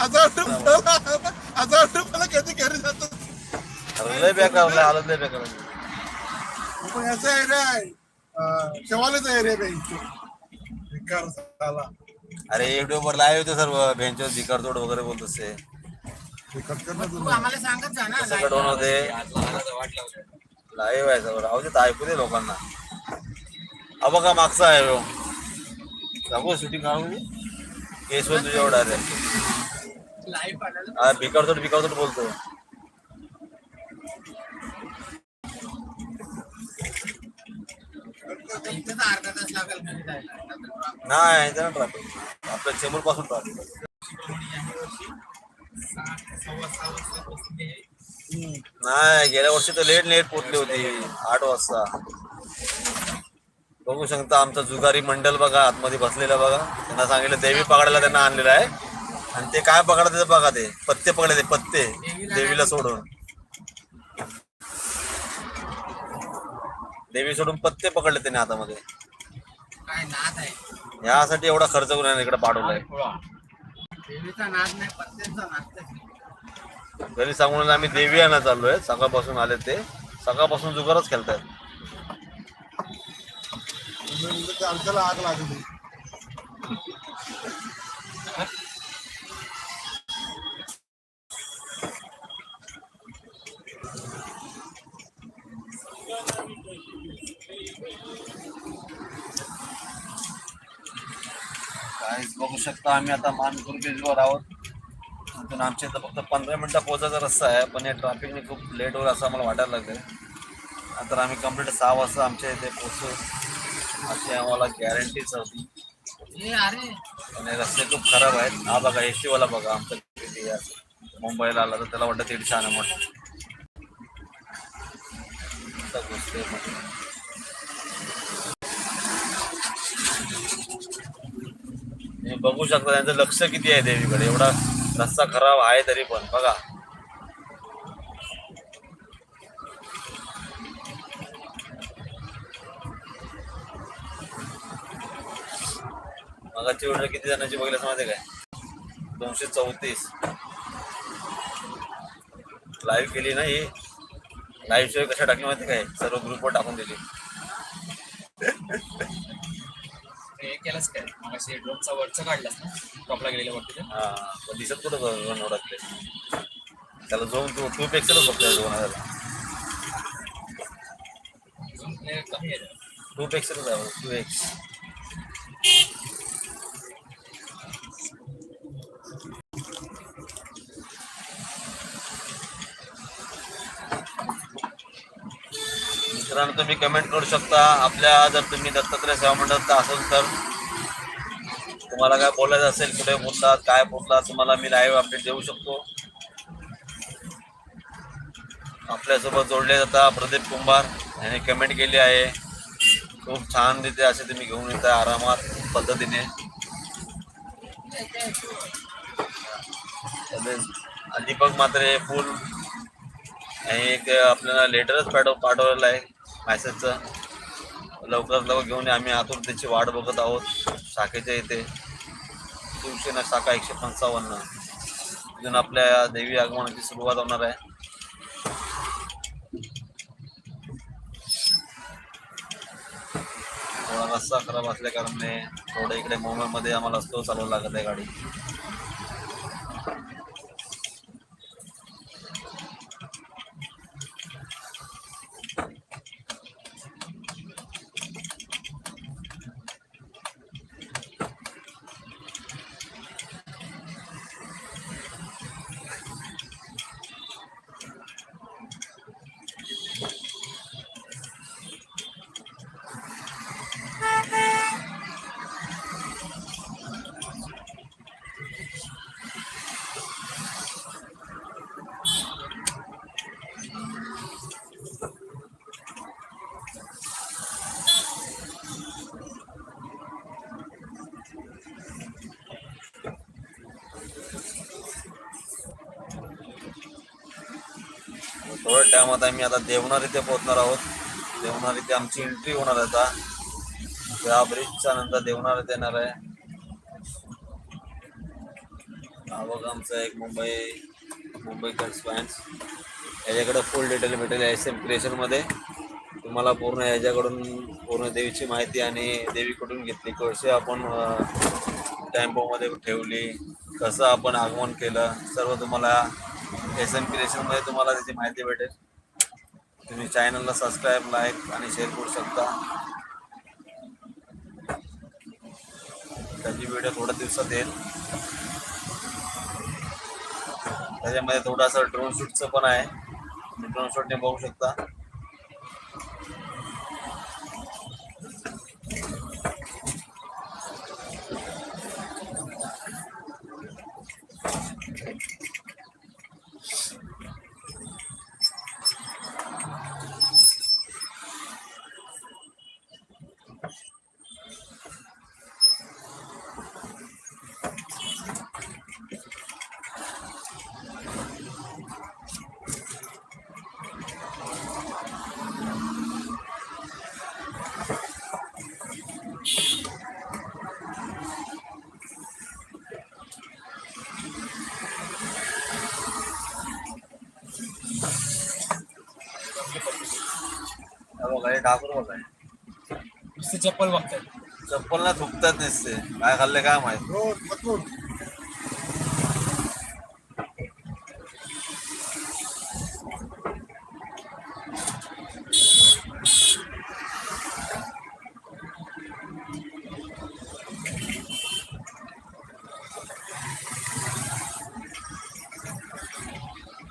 हजार रुपयाला हजार रुपयाला कधी घरी जातो अरे लय बेकार लय बेकार पण याचा एरिया आहे शेवालीचा एरिया झाला अरे युट्यूब वर लाईव्ह होते सर्व. भेंचो भिकार तोड वगैरे बोलत असते. विकार करणार तू आम्हाला सांगत जा ना कसं कडवून होते? लाईव्ह आहे सगळं राहू ऐकू दे लोकांना. हा बघा मागचा आहे. दाखवू शूटिंग काढू केसवर तुझ्या एवढा रे. लाईव्ह पाडायला हा बोलतो. नाही त्यानं ट्रॅफिक आपल्या चेंबूरपासून ट्रॅफिक नाही गेल्या वर्षी तर लेट लेट पोचली होती आठ वाजता. बघू शकता आमचा जुगारी मंडल बघा आतमध्ये बसलेला बघा. त्यांना सांगितलं देवी पकडायला त्यांना आणलेलं आहे. आणि ते काय पकडते ते बघा ते. पत्ते पकडले ते पत्ते. देवीला सोडून. देवी सोडून पत्ते पकडले त्याने हातामध्ये. काय नाद आहे? यासाठी एवढा खर्च करून इकडे पाठवलाय. घरी सांगून आम्ही देवी आणा चाललोय. सकाळपासून आले ते. सकाळपासून जुगारच खेळतायत. आमच्याला आग लागली. काहीच बघू शकता आम्ही आता मानपूर ब्रिजवर आहोत. तिथून आमच्या इथं फक्त पंधरा मिनिटं पोहोचायचा रस्ता आहे पण या ट्रॅफिकने खूप लेट होईल असं आम्हाला वाटायला लागलं नंतर आम्ही कंप्लीट सहा वाजता आमच्या इथे पोहोचू अशी आम्हाला गॅरंटीच होती. आणि रस्ते खूप खराब आहेत. हा बघा एस वाला बघा आमचं किती. मुंबईला आला तर त्याला वाटतं दीडशे आणा. तुम्ही बघू शकता त्यांचं लक्ष किती आहे देवीकडे. एवढा रस्ता खराब आहे तरी पण. बघा. मगाची वेळ किती जणांची बघितलं माहिती काय? दोनशे चौतीस. लाईव्ह केली ना ही? लाईव्ह शिवाय कशा टाकली माहिती काय? सर्व ग्रुपवर टाकून दिली. हे केलंच काय? मग ड्रोनचा वरचा काढलास ना? टॉपला गेलेल्या वरती हा पण दिसत कुठं दोन त्याला झोन टू टू पिक्सेलच दोन हजार. टू पिक्सेलच आहे टू एक्स मित्रांनो तुम्ही कमेंट करू शकता. आपल्या जर तुम्ही दत्तात्रय सेवा मंडळात असेल तर तुम्हाला काय बोलायचं असेल कुठे बोलतात काय बोलतात तुम्हाला मी लाईव्ह अपडेट देऊ शकतो. आपल्यासोबत जोडले जाता प्रदीप कुंभार. यांनी कमेंट केली आहे. खूप छान रीते असे तुम्ही घेऊन येता आरामात पद्धतीने. दीपक मात्र हे फुल. आणि एक आपल्याला लेटरच पाठव पाठवलेलं आहे. मॅसेजचं लवकरात लवकर घेऊन आम्ही आतुरतेची वाट बघत आहोत शाखेच्या इथे. शिवसेना शाखा एकशे पंचावन्न. इथून आपल्या देवी आगमनाची सुरुवात होणार आहे. रस्ता खराब असल्या कारणाने थोडं इकडे मुंबईमध्ये आम्हाला स्लो चालवावं लागत आहे गाडी. थोड्या टायमात आम्ही आता देवणार इथे पोहोचणार आहोत. देवणार इथे आमची एंट्री होणार आहे आता. त्या ब्रिजच्या नंतर देवणार इथे येणार आहे. हा आमचा एक मुंबई मुंबईकर फॅन्स याच्याकडे फुल डिटेल भेटेल एस एम क्रिएशनमध्ये तुम्हाला पूर्ण याच्याकडून पूर्ण देवीची माहिती आणि देवीकडून घेतली कशी आपण टेम्पोमध्ये ठेवली कसं आपण आगमन केलं सर्व तुम्हाला एस एम क्रिएशनमध्ये तुम्हाला त्याची माहिती भेटेल. तुम्ही चॅनलला सबस्क्राईब लाईक आणि शेअर करू शकता. त्याची व्हिडिओ थोड्या दिवसात येईल. त्याच्यामध्ये थोडासा ड्रोन शूटचं पण आहे. ड्रोन शूटने बघू शकता. हे ठाकूर बघा नुसते चप्पल बघतात चप्पल ना थुकतात नसते. काय खाल्ले काय माहीत.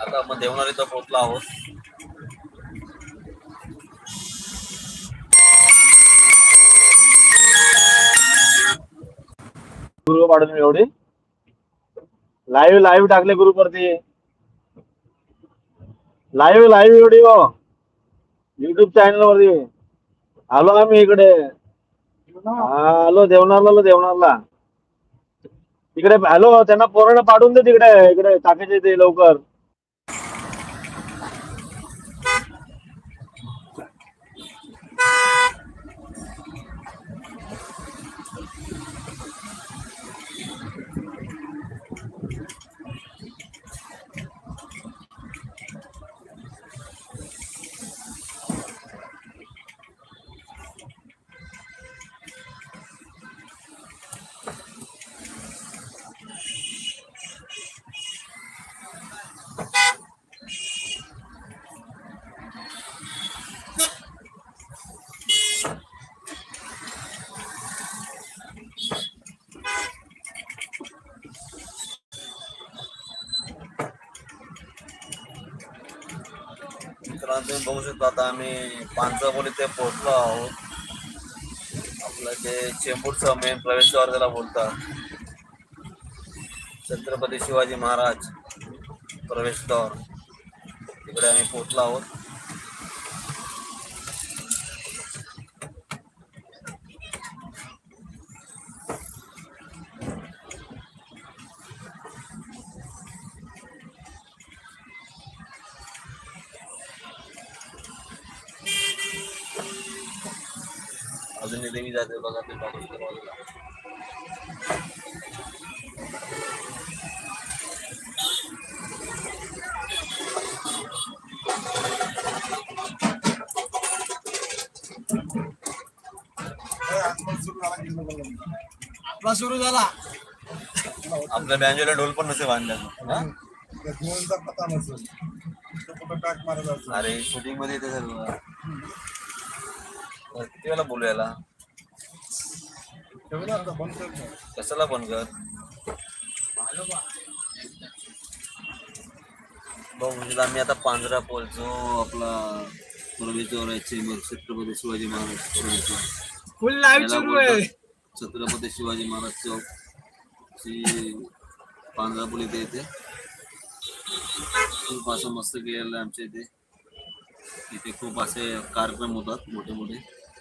आता आपण देवणारी इथं पोहोचलो आहोत. ग्रुप पाडून एवढी. लाईव्ह लाईव्ह टाकले ग्रुप वरती. लाईव्ह लाईव्ह एवढी हो युट्यूब चॅनल वरती. आलो आम्ही इकडे. हा, आलो देवनारला आलो देवनारला तिकडे हॅलो त्यांना पोराला पाडून दे तिकडे. इकडे टाकायचे ते लवकर मित्रांनो तुम्ही बघू शकता आता आम्ही पांचरपोल इथे पोहोचलो आहोत. आपलं जे चेंबूरचं मेन प्रवेशद्वार त्याला बोलतात. छत्रपती शिवाजी महाराज प्रवेशद्वार. तिकडे आम्ही पोहोचलो आहोत अजून एक देवी जाते बघा ते बाजूला? आपला सुरू झाला. आपल्या बँजोला ढोल पण नसे नसेल तो कुठं टाक मारत असेल अरे शूटिंगमध्ये येते सर्व किती वेळा बोलू याला ठेवलं आता बंद कर ना. कशाला बंद कर? बघू म्हणजे आम्ही आता पांजरा पोल जो आपला प्रवेशद्वार आहे. चेंबर छत्रपती शिवाजी महाराज बोलतात छत्रपती शिवाजी महाराज चौक. ची पांजरा पोल इथे येते. खूप असं मस्त केलेलं आमच्या इथे. इथे खूप असे कार्यक्रम होतात मोठे मोठे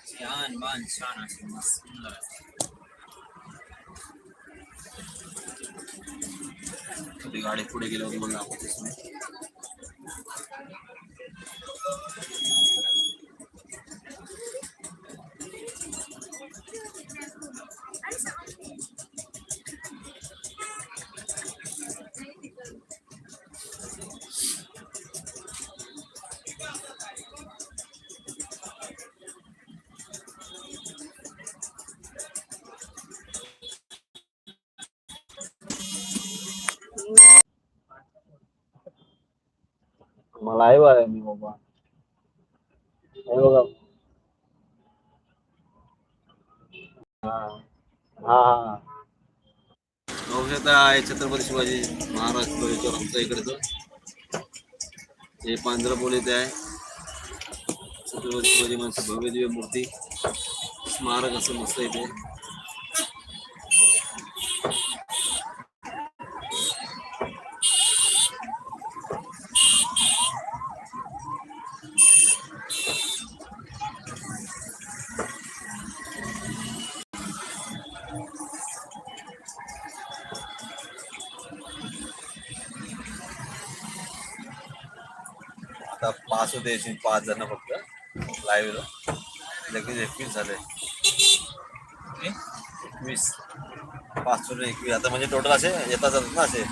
छान मान छान असे मस्त सुंदर असे. गाडी पुढे गेल्यावर हा. औषध आहे छत्रपती शिवाजी महाराज परिसर आमच्या इकडचं हे पांढरपोल इथे आहे. छत्रपती शिवाजी महाराज भव्य दिव्य मूर्ती. स्मारक असं मस्त इथे. आता पास पाच जण फक्त. लाईव्ह लगेच एकवीस झाले. एकवीस. पाच एकवीस. आता म्हणजे टोटल असे येतात जातात ना असे.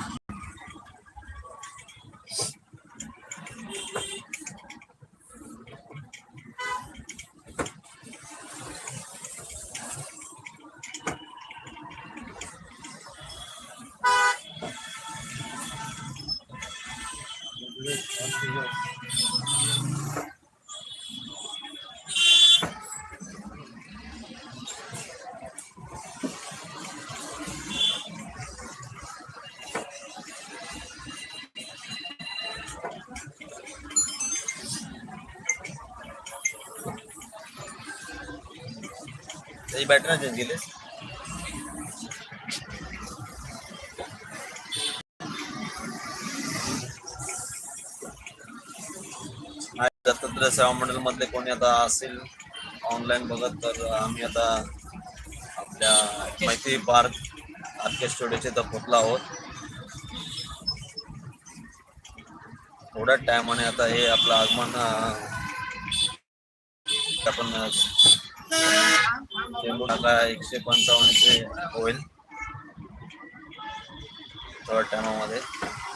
त्याची बॅटरी नाही चेंज केली दत्तात्रय सेवा मंडळ मधले कोणी आता असेल ऑनलाईन बघत तर आम्ही आता आपल्या मैत्री पार्क आरके स्टुडिओचे तर पोचलो आहोत. थोड्या टायमाने आता हे आपलं आगमन आपण अं, नाका एकशे पंचावन्नचे होईल. थोड्या टायमामध्ये.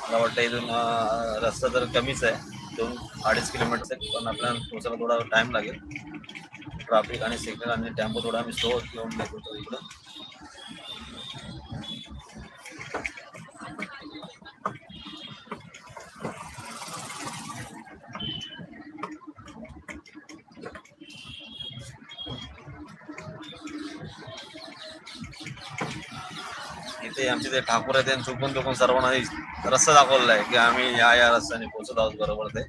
मला वाटतं इथून रस्ता तर कमीच आहे. दोन अडीच किलोमीटर पण आपल्याला पोचायला थोडा टाइम लागेल. ट्राफिक आणि सिग्नल आणि टेम्पो थोडा आम्ही स्लो घेऊन घेतो इकडं. इथे आमचे ते ठाकूर आहेत त्यांनी चुकून चुकून सर्वांना रस्ता दाखवलेला आहे की आम्ही या या रस्त्याने पोहोचत आहोत बरोबर ते.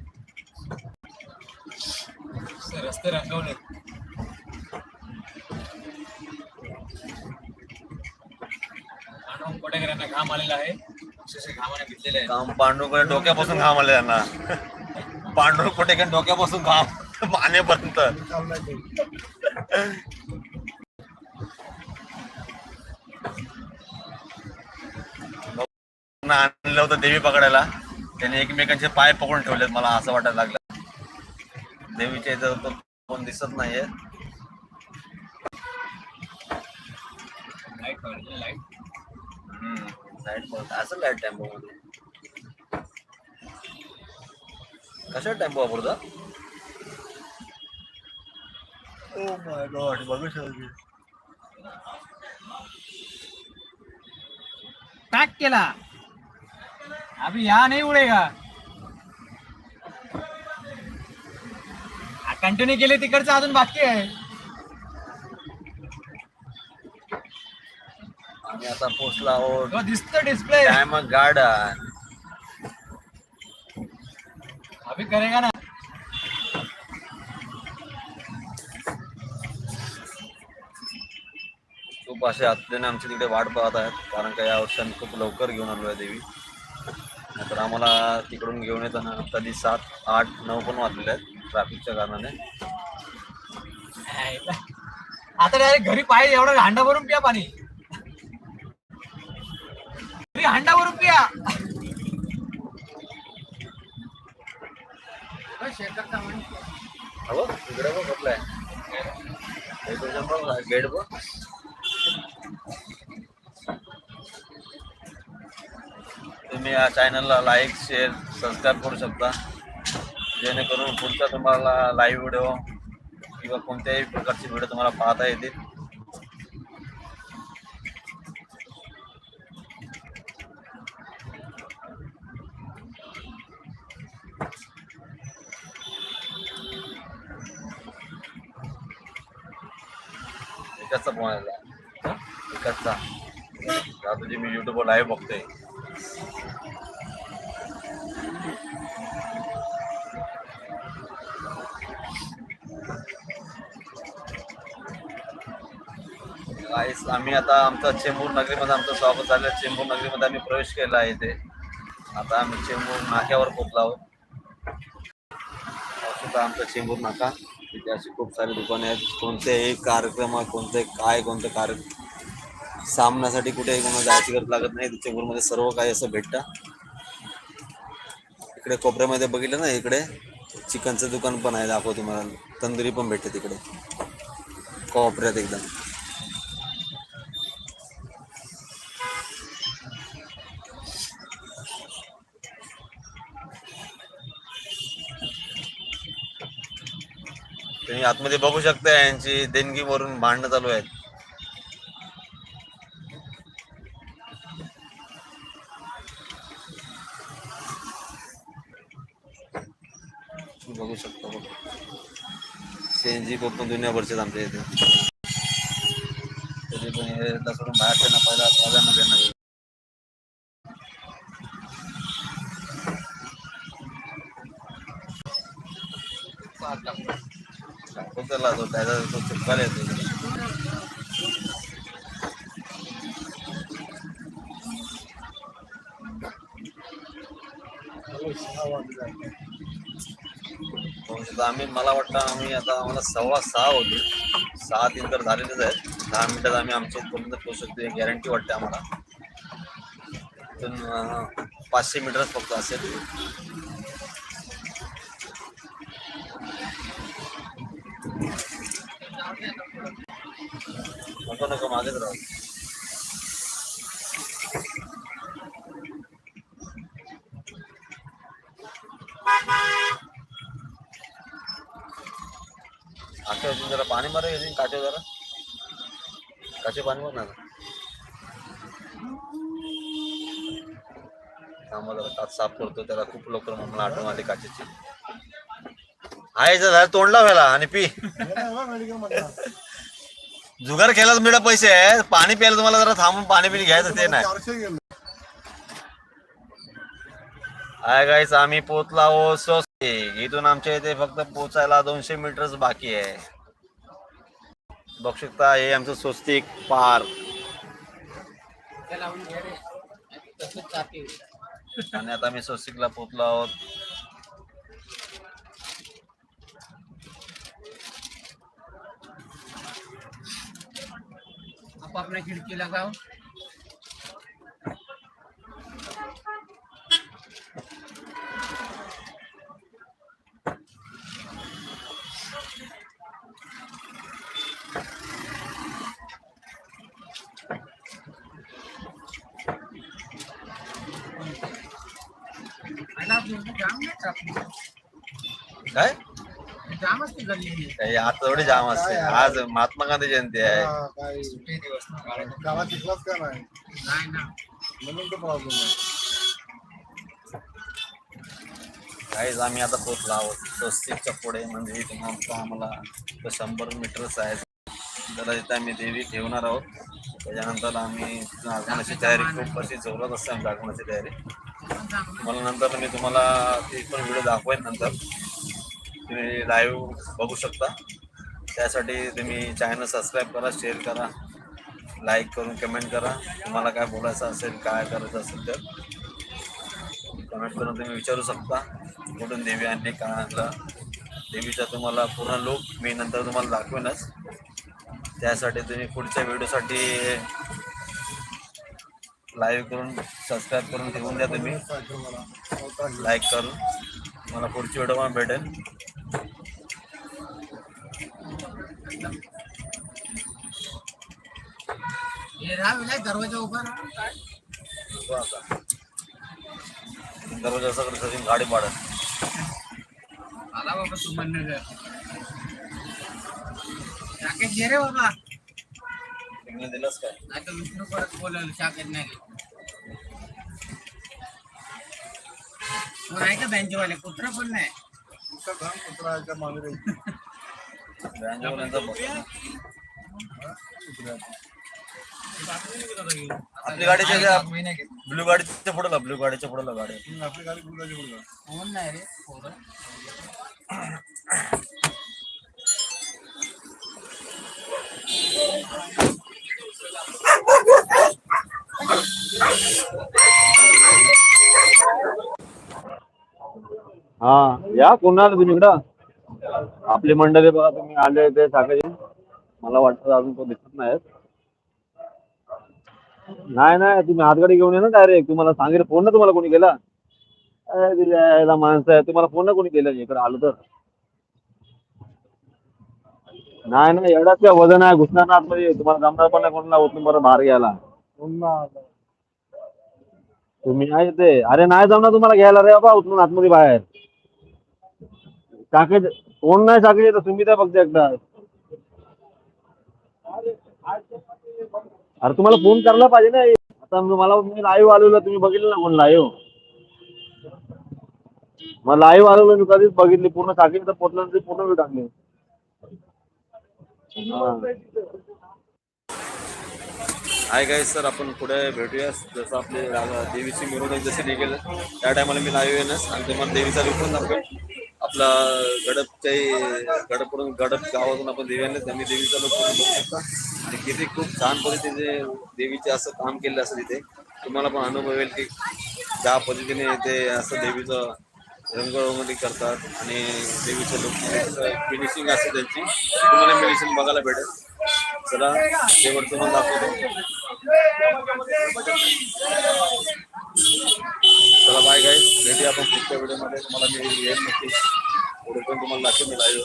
रस्ते रंगवले कोटेकरांना घाम आलेला आहे. अक्षरशः घामाने भिजलेले आहे पांडुकडे डोक्यापासून घाम आले त्यांना पांडुर कुठे काय डोक्यापासून घाम मानेपर्यंत आणलं होतं देवी पकडायला. त्यांनी एकमेकांचे पाय पकडून ठेवलेत मला असं वाटायला लागलं. देवीच्या इथं कोण दिसत नाहीये. असं लाइट टेम्पो मध्ये कशा टेम्पो वापरता ओ माय गॉड बघू शकतो पॅक केला. अभी यहाँ नहीं उडेगा। कंटिन्यू केले तिकडचं अजून बाकी आहे आम्ही आता पोचलो आहोत. दिसतो डिस्प्ले टाइम गार्डन अभी करेगा ना। खूप असे आत्याने आमची तिकडे वाट पाहत आहेत कारण का या वर्षी आम्ही खूप लवकर घेऊन आलो आहे देवी. तर आम्हाला तिकडून घेऊन येताना कधी सात आठ नऊ पण वाजलेले आहेत ट्रॅफिकच्या कारणाने. आता डायरेक्ट घरी पाहिजे एवढं हांडा भरून पिया पाणी. घरी हांडा भरून पिया. हो तिकडे पण कुठलं आहे. गेट पण तुम्ही या चॅनलला लाईक शेअर सबस्क्राईब करू शकता. जेणेकरून पुढचा तुम्हाला लाईव्ह व्हिडिओ किंवा कोणत्याही प्रकारचे व्हिडिओ तुम्हाला पाहता येतील. विकासचा फोन आला विकासचा आता जे मी युट्यूबवर लाईव्ह बघतोय. Guys, आम्ही आता आमचा चेंबूर नगरीमध्ये आमचं स्वागत झालं. चेंबूर नगरीमध्ये आम्ही प्रवेश केला आहे इथे. आता आम्ही चेंबूर नाक्यावर पोचलो आहोत सुद्धा आमचा चेंबूर नाका. तिथे अशी खूप सारी दुकाने आहेत. कोणतेही कार्यक्रम कोणते काय कोणते कार्य सामन्यासाठी कुठेही कोणा जायची गरज लागत नाही. चेंबूरमध्ये सर्व काही असं भेटतं. इकडे कोपऱ्यामध्ये बघितलं ना इकडे चिकनचं दुकान पण आहे. दाखव तुम्हाला. तंदुरी पण भेटते तिकडे. कोपऱ्यात एकदम. तुम्ही आतमध्ये बघू शकता यांची देणगीवरून भांडणं चालू आहेत. बघू शकता बघ. सीएनजी पण दुनियाभरचे आमच्या इथे. तरी पण हे सोडून बाहेर त्यांना पहिला प्राधान्य देणार तो त्याला तो त्याचा तो येतो. आम्ही मला वाटतं आम्ही आता आम्हाला सव्वा सहा होते सहा तीन तर झालेलेच आहेत. दहा मिनिटात आम्ही आमच्या इथपर्यंत पोहोचू शकतो. गॅरंटी वाटते आम्हाला. इथून पाचशे मीटरच फक्त असेल. नको राहू. आता जरा पाणी मारा येईल काटे जरा. काचे पाणी मार ना थांबा जरा काच साफ करतो त्याला खूप लवकर मला आठवण आली काचेची. आहे जरा तोंडला व्हायला आणि पी. मेडिकल जुगार केलाच मिळा पैसे. आहे पाणी प्यायला तुम्हाला जरा थांबून पाणी पिणी घ्यायचं ते नाही. चारशे गाईस आम्ही पोचला आहोत स्वस्ती. इथून आमच्या इथे फक्त पोचायला दोनशे मीटरच बाकी आहे. बघू शकता हे आमचं स्वस्तिक पार्क आणि आता आम्ही स्वस्तिकला पोचलो आहोत. आपापल्या खिडकीला खिड़की लगाओ आणि आप लोगों को जाम नाही traffic. काय गल्ली आहे. काही आज थोडी जाम असते आज महात्मा गांधी जयंती आहे. हा, काय? सुट्टी दिवस ना गाड्या गावात शिकलाच का नाही? नाही ना. म्हणून तो प्रॉब्लेम आहे. काहीच आम्ही आता पोचलो आहोत. स्वस्तिकच्या पुढे म्हणजे इथून आमचं आम्हाला तो शंभर मीटरच आहे. त्याला तिथे आम्ही देवी ठेवणार आहोत. त्याच्यानंतर आम्ही आगमनाची तयारी खूप अशी जोरात असते आमची आगमनाची तयारी. मला नंतर मी तुम्हाला ती पण व्हिडिओ दाखवेन नंतर. तुम्ही लाईव्ह बघू शकता. त्यासाठी तुम्ही चॅनल सबस्क्राईब करा शेअर करा लाईक करून कमेंट करा. तुम्हाला काय बोलायचं असेल काय करायचं असेल तर कमेंट करून तुम्ही विचारू शकता. कुठून देवी आणली काय आणलं. देवीचा तुम्हाला पूर्ण लुक मी नंतर तुम्हाला दाखवेनच. त्यासाठी तुम्ही पुढच्या व्हिडिओसाठी लाईव्ह करून सबस्क्राईब करून ठेवून द्या तुम्ही. लाईक करून. मला पुढची व्हिडिओ पण भेटेल. राहा विलाय दरवाज़ा उभा आता. दरवाज़ा सगळं सगळी गाडी पाडत आला बाबा तू म्हणणं शाखेत घे रे बाबा. सिग्नल दिलंच काय? नाही तर विष्णू परत बोलवलं शाखेत नाही. कोण आहे का बँकेवाले? कुत्रा पण नाही. कुत्रा याच्या मागे आपली गाडीच्या ज्या महिना घेत ब्लू गाडीच्या पुढे ब्लू गाडीच्या पुढे गाडी आपली गाडी बुलगाची बुलगा म्हणून नाही रे पोरं. हा या कोणाला तुम्ही इकडं आपली मंडळी बघा तुम्ही आले ते साखळी मला वाटतं अजून तो दिसत नाही नाही नाही तुम्ही हातगाडी घेऊन ये ना डायरेक्ट तुम्हाला सांगितलं फोन ना तुम्हाला कोणी केला? अरे दिल्या माणसं आहे तुम्हाला फोन ना कोणी केलं? इकडे आलो तर. नाही नाही एवढाच काय वजन आहे. घुसणार ना आतमध्ये तुम्हाला जमणार पण नाही कोणाला उचलून बरं बाहेर घ्यायला. तुम्ही आहे ते. अरे नाही जमणार तुम्हाला घ्यायला रे बाबा उचलून आतमध्ये बाहेर. टाके कोण नाही टाकले तर तुम्ही त्या बघते एकदा. अरे तुम्हाला फोन करायला पाहिजे ना. आता मला मी लाईव्ह आलेलो तुम्ही बघितलं ना कोण लाईव्ह मला लाईव्ह आलेलो मी कधीच बघितली पूर्ण टाकीत तर पोटलं पूर्ण वेळ टाकली हाय गाईज सर आपण पुढे भेटूया. जसं आपले देवीची मिरवणूक जशी निघेल त्या टायमाला मी लाईव्ह येणार. आणि तुम्हाला देवीचा लुक दाखवेल. आपला गडपच्याही गडपकडून गडप गावातून आपण देवी आणले त्यांनी देवीचा लोक पण बघू शकता. आणि किती खूप छान पद्धतीने देवीचे असं काम केलं असतं तिथे. तुम्हाला पण अनुभव येईल की ज्या पद्धतीने ते असं देवीचं रंगरंगोली करतात आणि देवीचे लोक फिनिशिंग असते त्यांची. तुम्हाला फिनिशिंग बघायला भेटेल. चला शेवटचं पण दाखवतो. चला बाय गाय भेटूया आपण पुढच्या व्हिडिओमध्ये तुम्हाला मी येईल नक्की पुढे पण तुम्हाला दाखवेल मी live.